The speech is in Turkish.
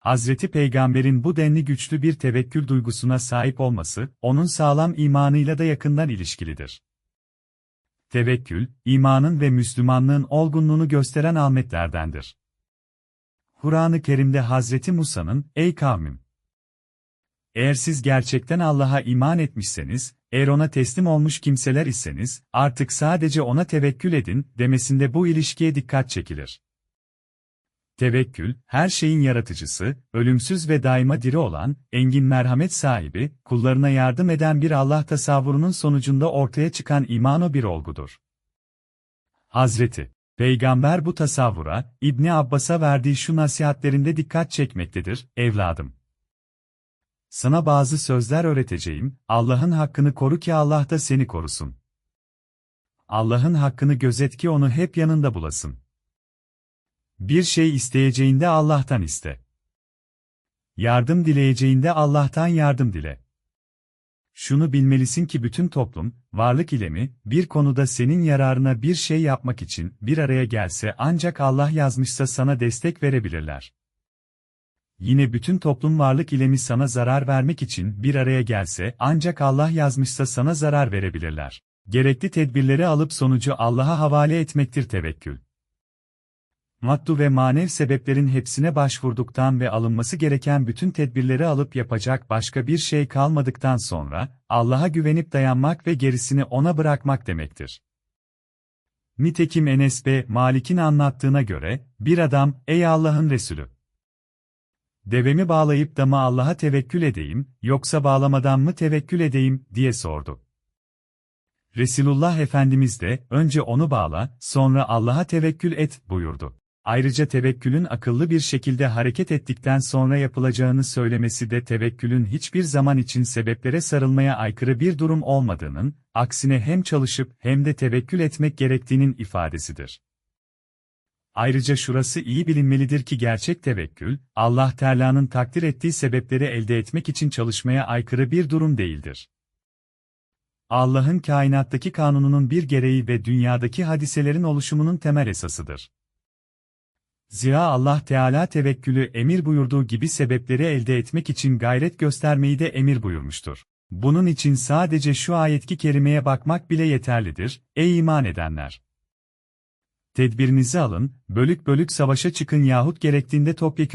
Hazreti Peygamber'in bu denli güçlü bir tevekkül duygusuna sahip olması, onun sağlam imanıyla da yakından ilişkilidir. Tevekkül, imanın ve Müslümanlığın olgunluğunu gösteren alametlerdendir. Kur'an-ı Kerim'de Hazreti Musa'nın, ey kavmim! Eğer siz gerçekten Allah'a iman etmişseniz, eğer ona teslim olmuş kimseler iseniz, artık sadece ona tevekkül edin, demesinde bu ilişkiye dikkat çekilir. Tevekkül, her şeyin yaratıcısı, ölümsüz ve daima diri olan, engin merhamet sahibi, kullarına yardım eden bir Allah tasavvurunun sonucunda ortaya çıkan imano bir olgudur. Hazreti Peygamber bu tasavvura, İbni Abbas'a verdiği şu nasihatlerinde dikkat çekmektedir, evladım. Sana bazı sözler öğreteceğim, Allah'ın hakkını koru ki Allah da seni korusun. Allah'ın hakkını gözet ki onu hep yanında bulasın. Bir şey isteyeceğinde Allah'tan iste. Yardım dileyeceğinde Allah'tan yardım dile. Şunu bilmelisin ki bütün toplum, varlık ilemi, bir konuda senin yararına bir şey yapmak için bir araya gelse ancak Allah yazmışsa sana destek verebilirler. Yine bütün toplum varlık ilemi sana zarar vermek için bir araya gelse ancak Allah yazmışsa sana zarar verebilirler. Gerekli tedbirleri alıp sonucu Allah'a havale etmektir tevekkül. Maddu ve manev sebeplerin hepsine başvurduktan ve alınması gereken bütün tedbirleri alıp yapacak başka bir şey kalmadıktan sonra, Allah'a güvenip dayanmak ve gerisini ona bırakmak demektir. Nitekim Enes B. Malik'in anlattığına göre, bir adam, ey Allah'ın Resulü! Devemi bağlayıp da mı Allah'a tevekkül edeyim, yoksa bağlamadan mı tevekkül edeyim, diye sordu. Resulullah Efendimiz de, önce onu bağla, sonra Allah'a tevekkül et, buyurdu. Ayrıca tevekkülün akıllı bir şekilde hareket ettikten sonra yapılacağını söylemesi de tevekkülün hiçbir zaman için sebeplere sarılmaya aykırı bir durum olmadığının, aksine hem çalışıp hem de tevekkül etmek gerektiğinin ifadesidir. Ayrıca şurası iyi bilinmelidir ki gerçek tevekkül, Allah Teala'nın takdir ettiği sebepleri elde etmek için çalışmaya aykırı bir durum değildir. Allah'ın kainattaki kanununun bir gereği ve dünyadaki hadiselerin oluşumunun temel esasıdır. Zira Allah Teala tevekkülü emir buyurduğu gibi sebepleri elde etmek için gayret göstermeyi de emir buyurmuştur. Bunun için sadece şu ayetki kerimeye bakmak bile yeterlidir, ey iman edenler! Tedbirinizi alın, bölük bölük savaşa çıkın yahut gerektiğinde topyekun